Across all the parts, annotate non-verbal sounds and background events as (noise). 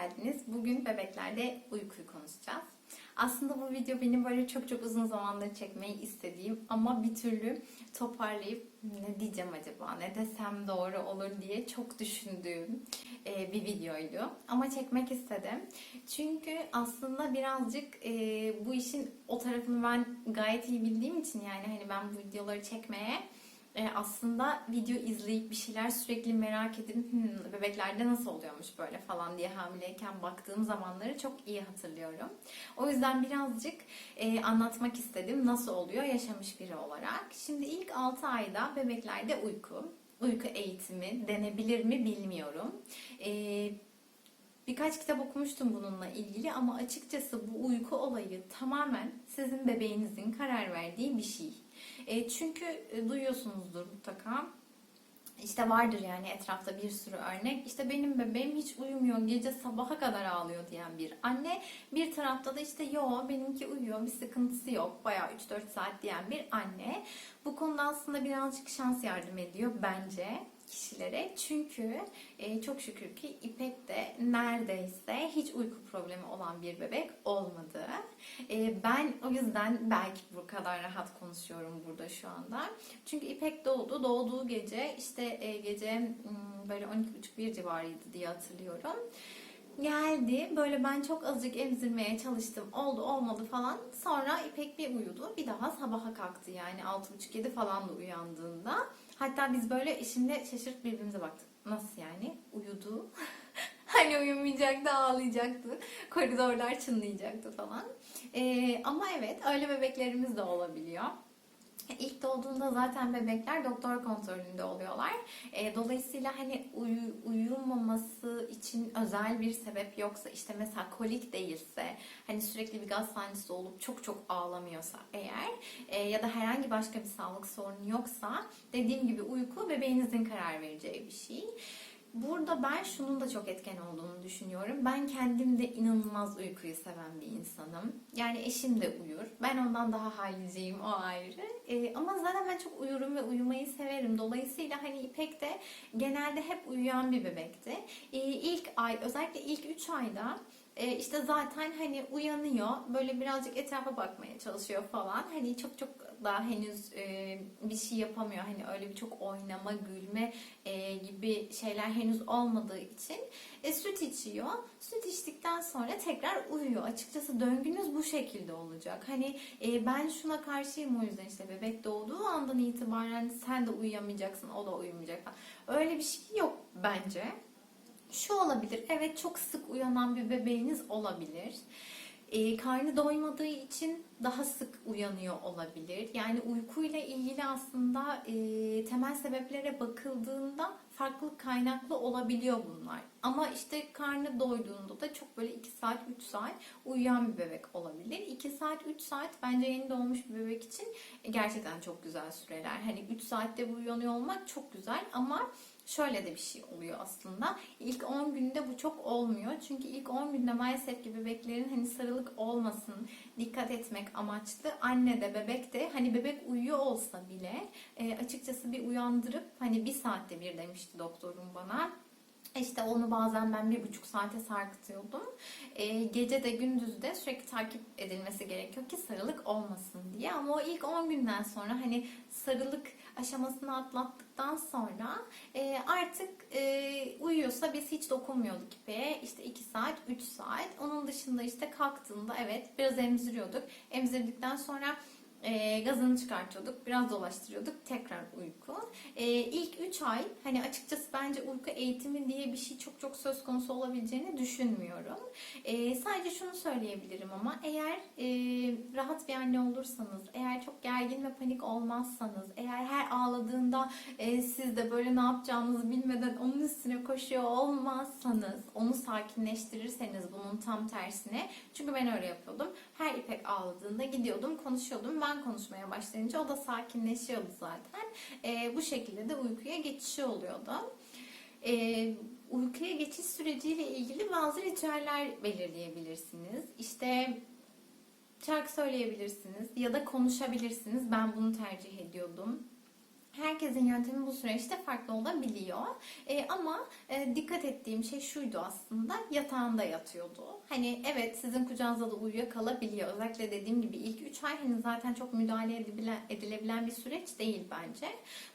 geldiniz. Bugün bebeklerde uykuyu konuşacağız. Aslında bu video benim böyle çok çok uzun zamandır çekmeyi istediğim ama bir türlü toparlayıp ne diyeceğim acaba, ne desem doğru olur diye çok düşündüğüm e, bir videoydu. Ama çekmek istedim. Çünkü aslında birazcık e, bu işin o tarafını ben gayet iyi bildiğim için yani hani ben bu videoları çekmeye e, aslında video izleyip bir şeyler sürekli merak edip "Hmm, bebeklerde nasıl oluyormuş böyle falan diye hamileyken baktığım zamanları çok iyi hatırlıyorum. O yüzden birazcık e, anlatmak istedim nasıl oluyor yaşamış biri olarak. Şimdi ilk 6 ayda bebeklerde uyku, uyku eğitimi denebilir mi bilmiyorum. E, Birkaç kitap okumuştum bununla ilgili ama açıkçası bu uyku olayı tamamen sizin bebeğinizin karar verdiği bir şey. E, çünkü e, duyuyorsunuzdur mutlaka. İşte vardır yani etrafta bir sürü örnek. İşte benim bebeğim hiç uyumuyor, gece sabaha kadar ağlıyor diyen bir anne. Bir tarafta da işte yo benimki uyuyor, bir sıkıntısı yok, bayağı 3-4 saat diyen bir anne. Bu konuda aslında birazcık şans yardım ediyor bence kişilere. Çünkü e, çok şükür ki İpek de neredeyse hiç uyku problemi olan bir bebek olmadı. E, ben o yüzden belki bu kadar rahat konuşuyorum burada şu anda. Çünkü İpek doğdu. Doğduğu gece işte e, gece böyle 12.30-1 civarıydı diye hatırlıyorum. Geldi. Böyle ben çok azıcık emzirmeye çalıştım. Oldu olmadı falan. Sonra İpek bir uyudu. Bir daha sabaha kalktı yani 6.30-7 falan da uyandığında. Hatta biz böyle eşimle şaşırıp birbirimize baktık. Nasıl yani? Uyudu. (laughs) hani uyumayacaktı, ağlayacaktı. Koridorlar çınlayacaktı falan. Ee, ama evet öyle bebeklerimiz de olabiliyor. (laughs) İlk doğduğunda zaten bebekler doktor kontrolünde oluyorlar. E, dolayısıyla hani uyu, uyumaması için özel bir sebep yoksa işte mesela kolik değilse hani sürekli bir gaz sancısı olup çok çok ağlamıyorsa eğer e, ya da herhangi başka bir sağlık sorunu yoksa dediğim gibi uyku bebeğinizin karar vereceği bir şey. Burada ben şunun da çok etken olduğunu düşünüyorum. Ben kendim de inanılmaz uykuyu seven bir insanım. Yani eşim de uyur. Ben ondan daha haliciyim o ayrı. Ee, ama zaten ben çok uyurum ve uyumayı severim. Dolayısıyla hani İpek de genelde hep uyuyan bir bebekti. Ee, ilk ay özellikle ilk 3 ayda e, işte zaten hani uyanıyor. Böyle birazcık etrafa bakmaya çalışıyor falan. Hani çok çok daha henüz e, bir şey yapamıyor. Hani öyle bir çok oynama, gülme e, gibi şeyler henüz olmadığı için e, süt içiyor. Süt içtikten sonra tekrar uyuyor. Açıkçası döngünüz bu şekilde olacak. Hani e, ben şuna karşıyım o yüzden işte bebek doğduğu andan itibaren sen de uyuyamayacaksın, o da uyumayacak. Öyle bir şey yok bence. Şu olabilir. Evet çok sık uyanan bir bebeğiniz olabilir. E, karnı doymadığı için daha sık uyanıyor olabilir. Yani uykuyla ilgili aslında e, temel sebeplere bakıldığında farklı kaynaklı olabiliyor bunlar. Ama işte karnı doyduğunda da çok böyle 2 saat 3 saat uyuyan bir bebek olabilir. 2 saat 3 saat bence yeni doğmuş bir bebek için gerçekten çok güzel süreler. Hani 3 saatte uyanıyor olmak çok güzel ama şöyle de bir şey oluyor aslında. İlk 10 günde bu çok olmuyor. Çünkü ilk 10 günde maalesef ki bebeklerin hani sarılık olmasın, dikkat etmek amaçlı. Anne de bebek de hani bebek uyuyor olsa bile e, açıkçası bir uyandırıp hani bir saatte bir demişti doktorum bana. İşte onu bazen ben bir buçuk saate sarkıtıyordum. E, gece de gündüz de sürekli takip edilmesi gerekiyor ki sarılık olmasın diye. Ama o ilk 10 günden sonra hani sarılık aşamasını atlattıktan sonra e, artık e, uyuyorsa biz hiç dokunmuyorduk ipeğe. İşte 2 saat, 3 saat. Onun dışında işte kalktığında evet biraz emziriyorduk. Emzirdikten sonra e, gazını çıkartıyorduk, biraz dolaştırıyorduk, tekrar uyku. E, ilk 3 ay hani açıkçası bence uyku eğitimi diye bir şey çok çok söz konusu olabileceğini düşünmüyorum. E, sadece şunu söyleyebilirim ama eğer e, rahat bir anne olursanız, eğer çok gergin ve panik olmazsanız, eğer her ağladığında e, siz de böyle ne yapacağınızı bilmeden onun üstüne koşuyor olmazsanız, onu sakinleştirirseniz bunun tam tersine. Çünkü ben öyle yapıyordum. Her ipek ağladığında gidiyordum, konuşuyordum. Ben konuşmaya başlayınca o da sakinleşiyordu zaten. E, bu şekilde de uykuya geçişi oluyordu. E, uykuya geçiş süreciyle ilgili bazı ritüeller belirleyebilirsiniz. İşte şarkı söyleyebilirsiniz ya da konuşabilirsiniz. Ben bunu tercih ediyordum. Herkesin yöntemi bu süreçte farklı olabiliyor. E, ama e, dikkat ettiğim şey şuydu aslında. Yatağında yatıyordu. Hani evet sizin kucağınızda da uyuyakalabiliyor. Özellikle dediğim gibi ilk 3 ay hani zaten çok müdahale edilebilen, bir süreç değil bence.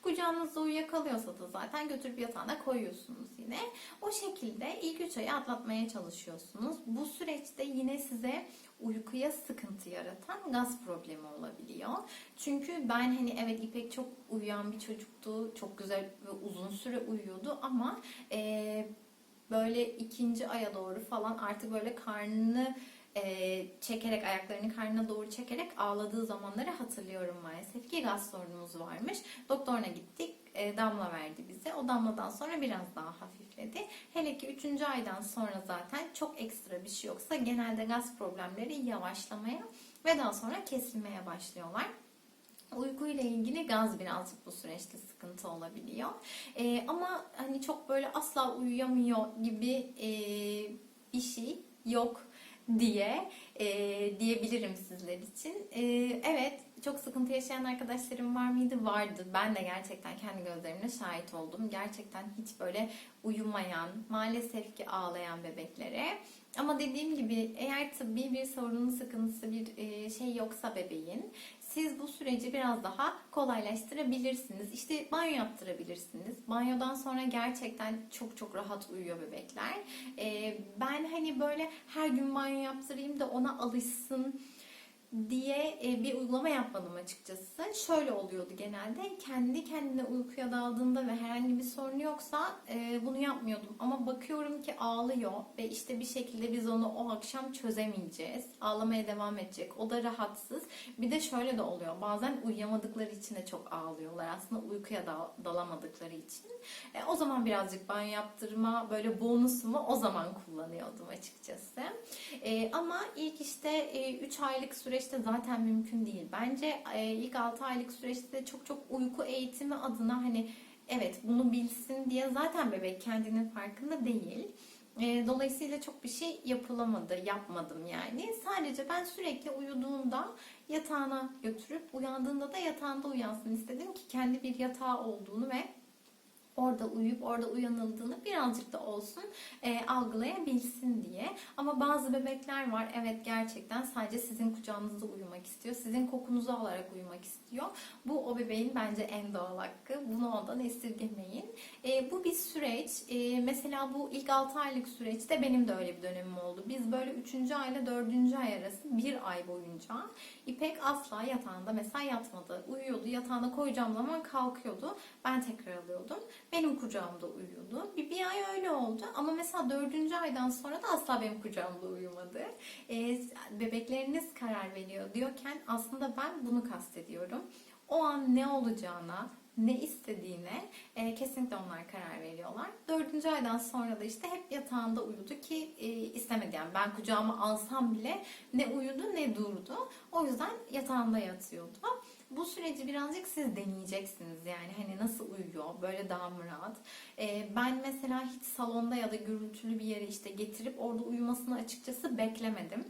Kucağınızda uyuyakalıyorsa da zaten götürüp yatağına koyuyorsunuz yine. O şekilde ilk 3 ayı atlatmaya çalışıyorsunuz. Bu süreçte yine size uykuya sıkıntı yaratan gaz problemi olabiliyor. Çünkü ben hani evet İpek çok uyuyan bir çocuktu. Çok güzel ve uzun süre uyuyordu ama e, böyle ikinci aya doğru falan artık böyle karnını e, çekerek ayaklarını karnına doğru çekerek ağladığı zamanları hatırlıyorum maalesef ki gaz sorunumuz varmış. Doktoruna gittik. E, damla verdi bize. O damladan sonra biraz daha hafifledi. Hele ki 3. aydan sonra zaten çok ekstra bir şey yoksa genelde gaz problemleri yavaşlamaya ve daha sonra kesilmeye başlıyorlar. Uyku ile ilgili gaz birazcık bu süreçte sıkıntı olabiliyor. Ee, ama hani çok böyle asla uyuyamıyor gibi e, bir şey yok diye e, diyebilirim sizler için. E, evet çok sıkıntı yaşayan arkadaşlarım var mıydı? Vardı. Ben de gerçekten kendi gözlerimle şahit oldum. Gerçekten hiç böyle uyumayan, maalesef ki ağlayan bebeklere. Ama dediğim gibi eğer tıbbi bir sorunun sıkıntısı bir e, şey yoksa bebeğin siz bu süreci biraz daha kolaylaştırabilirsiniz. İşte banyo yaptırabilirsiniz. Banyodan sonra gerçekten çok çok rahat uyuyor bebekler. Ee, ben hani böyle her gün banyo yaptırayım da ona alışsın diye e, bir uygulama yapmadım açıkçası. Şöyle oluyordu genelde. Kendi kendine uykuya daldığında ve herhangi bir sorunu yoksa e, bunu yapmıyordum. Ama bakıyorum ki ağlıyor ve işte bir şekilde biz onu o akşam çözemeyeceğiz. Ağlamaya devam edecek. O da rahatsız. Bir de şöyle de oluyor. Bazen uyuyamadıkları için de çok ağlıyorlar. Aslında uykuya dal- dalamadıkları için. E, o zaman birazcık banyo yaptırma böyle bonusumu o zaman kullanıyordum açıkçası. E, ama ilk işte 3 aylık süreçte zaten mümkün değil. Bence e, ilk 6 aylık süreçte çok çok uyku eğitimi adına hani evet bunu bilsin diye zaten bebek kendinin farkında değil. E, Dolayısıyla çok bir şey yapılamadı, yapmadım yani. Sadece ben sürekli uyuduğunda yatağına götürüp uyandığında da yatağında uyansın istedim ki kendi bir yatağı olduğunu ve orada uyuyup orada uyanıldığını birazcık da olsun e, algılayabilsin diye. Ama bazı bebekler var evet gerçekten sadece sizin kucağınızda uyumak istiyor. Sizin kokunuzu alarak uyumak istiyor. Bu o bebeğin bence en doğal hakkı. Bunu ondan esirgemeyin. E, bu bir süreç. E, mesela bu ilk 6 aylık süreçte benim de öyle bir dönemim oldu. Biz böyle 3. ayla 4. ay arası bir ay boyunca İpek asla yatağında mesela yatmadı. Uyuyordu. Yatağına koyacağım zaman kalkıyordu. Ben tekrar alıyordum. Benim kucağımda uyuyordu. Bir, bir ay öyle oldu. Ama mesela dördüncü aydan sonra da asla benim kucağımda uyumadı. Ee, bebekleriniz karar veriyor diyorken aslında ben bunu kastediyorum. O an ne olacağına, ne istediğine e, kesinlikle onlar karar veriyorlar. Dördüncü aydan sonra da işte hep yatağında uyudu ki e, istemedi. Yani ben kucağıma alsam bile ne uyudu ne durdu. O yüzden yatağında yatıyordu. Bu süreci birazcık siz deneyeceksiniz yani hani nasıl uyuyor böyle daha mı rahat. Ee, ben mesela hiç salonda ya da gürültülü bir yere işte getirip orada uyumasını açıkçası beklemedim.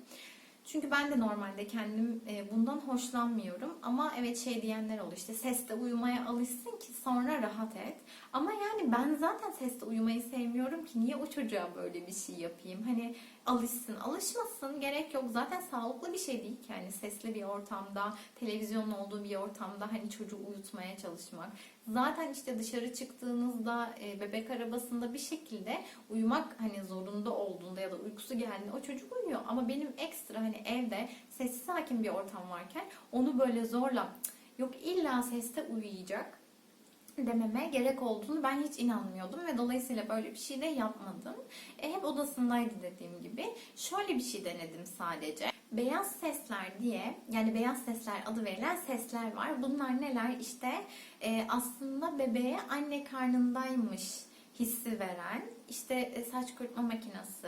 Çünkü ben de normalde kendim e, bundan hoşlanmıyorum. Ama evet şey diyenler oluyor işte seste uyumaya alışsın ki sonra rahat et. Ama yani ben zaten seste uyumayı sevmiyorum ki niye o çocuğa böyle bir şey yapayım? Hani alışsın, alışmasın gerek yok. Zaten sağlıklı bir şey değil ki yani sesli bir ortamda, televizyonun olduğu bir ortamda hani çocuğu uyutmaya çalışmak. Zaten işte dışarı çıktığınızda e, bebek arabasında bir şekilde uyumak hani zorunda olduğunda ya da uykusu geldiğinde o çocuk uyuyor. Ama benim ekstra hani evde sessiz sakin bir ortam varken onu böyle zorla yok illa seste uyuyacak dememe gerek olduğunu ben hiç inanmıyordum ve dolayısıyla böyle bir şey de yapmadım. E, hep odasındaydı dediğim gibi. Şöyle bir şey denedim sadece. Beyaz sesler diye yani beyaz sesler adı verilen sesler var. Bunlar neler? İşte e, aslında bebeğe anne karnındaymış hissi veren işte e, saç kurutma makinesi,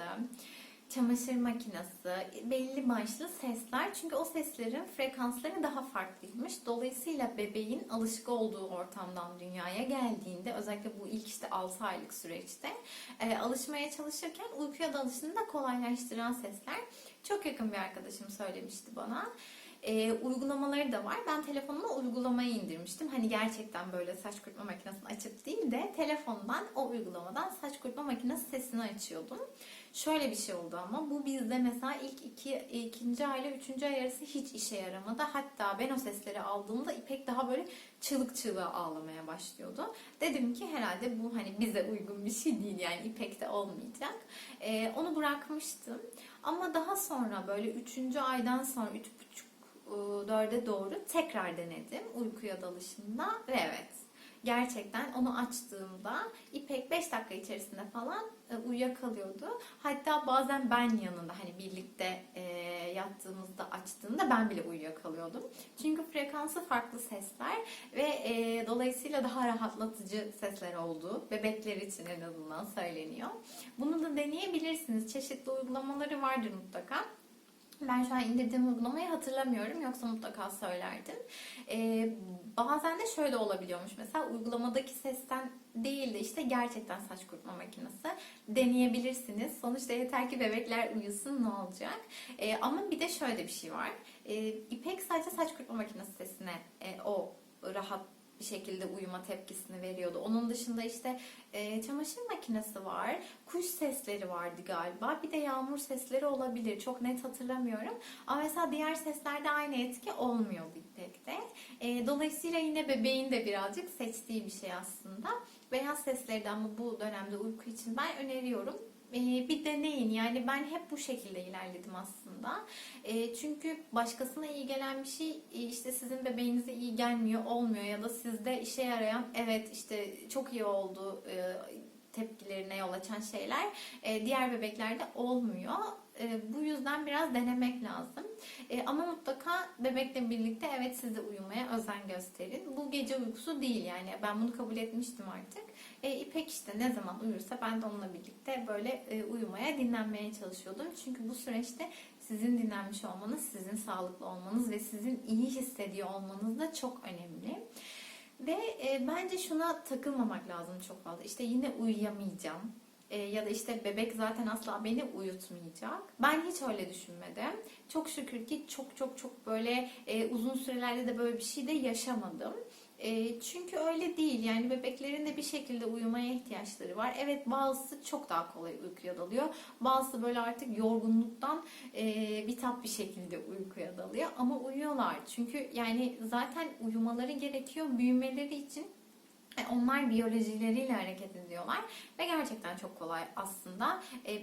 çamaşır makinesi, belli başlı sesler. Çünkü o seslerin frekansları daha farklıymış. Dolayısıyla bebeğin alışık olduğu ortamdan dünyaya geldiğinde özellikle bu ilk işte 6 aylık süreçte e, alışmaya çalışırken uykuya dalışını da kolaylaştıran sesler. Çok yakın bir arkadaşım söylemişti bana. E, uygulamaları da var. Ben telefonuma uygulamayı indirmiştim. Hani gerçekten böyle saç kurutma makinesini açıp değil de telefondan o uygulamadan saç kurutma makinesi sesini açıyordum. Şöyle bir şey oldu ama bu bizde mesela ilk iki, ikinci ay ile üçüncü ay arası hiç işe yaramadı. Hatta ben o sesleri aldığımda İpek daha böyle çığlık çığlığa ağlamaya başlıyordu. Dedim ki herhalde bu hani bize uygun bir şey değil yani İpek'te olmayacak. Ee, onu bırakmıştım. Ama daha sonra böyle üçüncü aydan sonra e, dörde doğru tekrar denedim uykuya dalışında ve evet gerçekten onu açtığımda İpek 5 dakika içerisinde falan e, uyuyakalıyordu. Hatta bazen ben yanında hani birlikte e, yattığımızda açtığında ben bile uyuyakalıyordum. Çünkü frekansı farklı sesler ve e, dolayısıyla daha rahatlatıcı sesler olduğu bebekler için en azından söyleniyor. Bunu da deneyebilirsiniz. Çeşitli uygulamaları vardır mutlaka. Ben şu an indirdiğim uygulamayı hatırlamıyorum yoksa mutlaka söylerdim. Ee, bazen de şöyle olabiliyormuş mesela uygulamadaki sesten değil de işte gerçekten saç kurutma makinesi deneyebilirsiniz. Sonuçta yeter ki bebekler uyusun ne olacak. Ee, ama bir de şöyle bir şey var. Ee, İpek sadece saç kurutma makinesi sesine e, o rahat bir şekilde uyuma tepkisini veriyordu. Onun dışında işte e, çamaşır makinesi var, kuş sesleri vardı galiba. Bir de yağmur sesleri olabilir. Çok net hatırlamıyorum. Ama mesela diğer seslerde aynı etki olmuyor İpek'te. E, dolayısıyla yine bebeğin de birazcık seçtiği bir şey aslında. Beyaz sesleri ama bu dönemde uyku için ben öneriyorum bir deneyin. Yani ben hep bu şekilde ilerledim aslında. E, çünkü başkasına iyi gelen bir şey e, işte sizin bebeğinize iyi gelmiyor, olmuyor ya da sizde işe yarayan evet işte çok iyi oldu e, tepkilerine yol açan şeyler e, diğer bebeklerde olmuyor. Bu yüzden biraz denemek lazım. Ama mutlaka bebekle birlikte evet siz de uyumaya özen gösterin. Bu gece uykusu değil yani ben bunu kabul etmiştim artık. E, İpek işte ne zaman uyursa ben de onunla birlikte böyle e, uyumaya, dinlenmeye çalışıyordum. Çünkü bu süreçte sizin dinlenmiş olmanız, sizin sağlıklı olmanız ve sizin iyi hissediyor olmanız da çok önemli. Ve e, bence şuna takılmamak lazım çok fazla. İşte yine uyuyamayacağım. E, ya da işte bebek zaten asla beni uyutmayacak. Ben hiç öyle düşünmedim. Çok şükür ki çok çok çok böyle e, uzun sürelerde de böyle bir şey de yaşamadım. E, çünkü öyle değil. Yani bebeklerin de bir şekilde uyumaya ihtiyaçları var. Evet bazısı çok daha kolay uykuya dalıyor. Bazısı böyle artık yorgunluktan e, bitap bir şekilde uykuya dalıyor. Ama uyuyorlar. Çünkü yani zaten uyumaları gerekiyor büyümeleri için. E, onlar biyolojileriyle hareket ediyorlar. Ve gerçekten çok kolay aslında. E,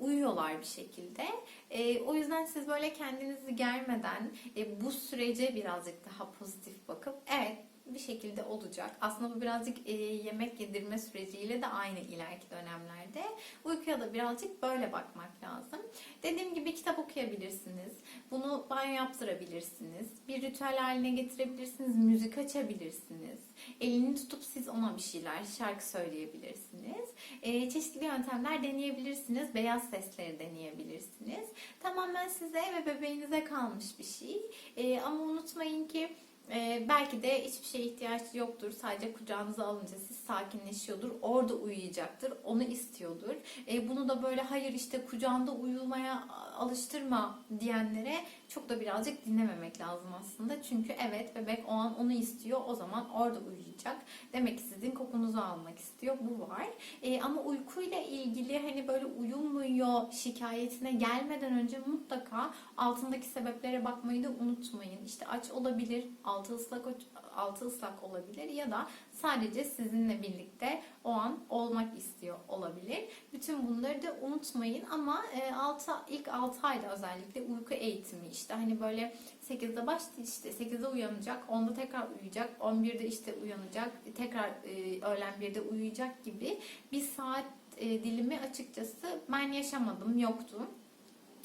uyuyorlar bir şekilde. E, o yüzden siz böyle kendinizi germeden e, bu sürece birazcık daha pozitif bakıp evet bir şekilde olacak. Aslında bu birazcık e, yemek yedirme süreciyle de aynı ileriki dönemlerde. Uykuya da birazcık böyle bakmak lazım. Dediğim gibi kitap okuyabilirsiniz. Bunu banyo yaptırabilirsiniz. Bir ritüel haline getirebilirsiniz. Müzik açabilirsiniz. Elini tutup siz ona bir şeyler, şarkı söyleyebilirsiniz. E, çeşitli yöntemler deneyebilirsiniz. Beyaz sesleri deneyebilirsiniz. Tamamen size ve bebeğinize kalmış bir şey. E, ama unutmayın ki ee, belki de hiçbir şeye ihtiyaç yoktur. Sadece kucağınıza alınca siz sakinleşiyordur. Orada uyuyacaktır. Onu istiyordur. Ee, bunu da böyle hayır işte kucağında uyumaya alıştırma diyenlere çok da birazcık dinlememek lazım aslında. Çünkü evet bebek o an onu istiyor. O zaman orada uyuyacak. Demek ki sizin kokunuzu almak istiyor. Bu var. Ee, ama uykuyla ilgili hani böyle uyumuyor şikayetine gelmeden önce mutlaka altındaki sebeplere bakmayı da unutmayın. İşte aç olabilir, altı ıslak altı ıslak olabilir ya da sadece sizinle birlikte o an olmak istiyor olabilir. Bütün bunları da unutmayın ama e, 6 ilk 6 ayda özellikle uyku eğitimi işte hani böyle 8'de baş işte 8'de uyanacak, 10'da tekrar uyuyacak, 11'de işte uyanacak, tekrar e, öğlen 1'de uyuyacak gibi bir saat e, dilimi açıkçası ben yaşamadım, yoktu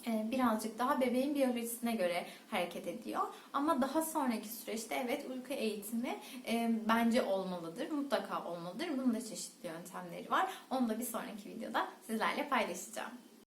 birazcık daha bebeğin biyolojisine göre hareket ediyor. Ama daha sonraki süreçte evet uyku eğitimi e, bence olmalıdır. Mutlaka olmalıdır. Bunun da çeşitli yöntemleri var. Onu da bir sonraki videoda sizlerle paylaşacağım.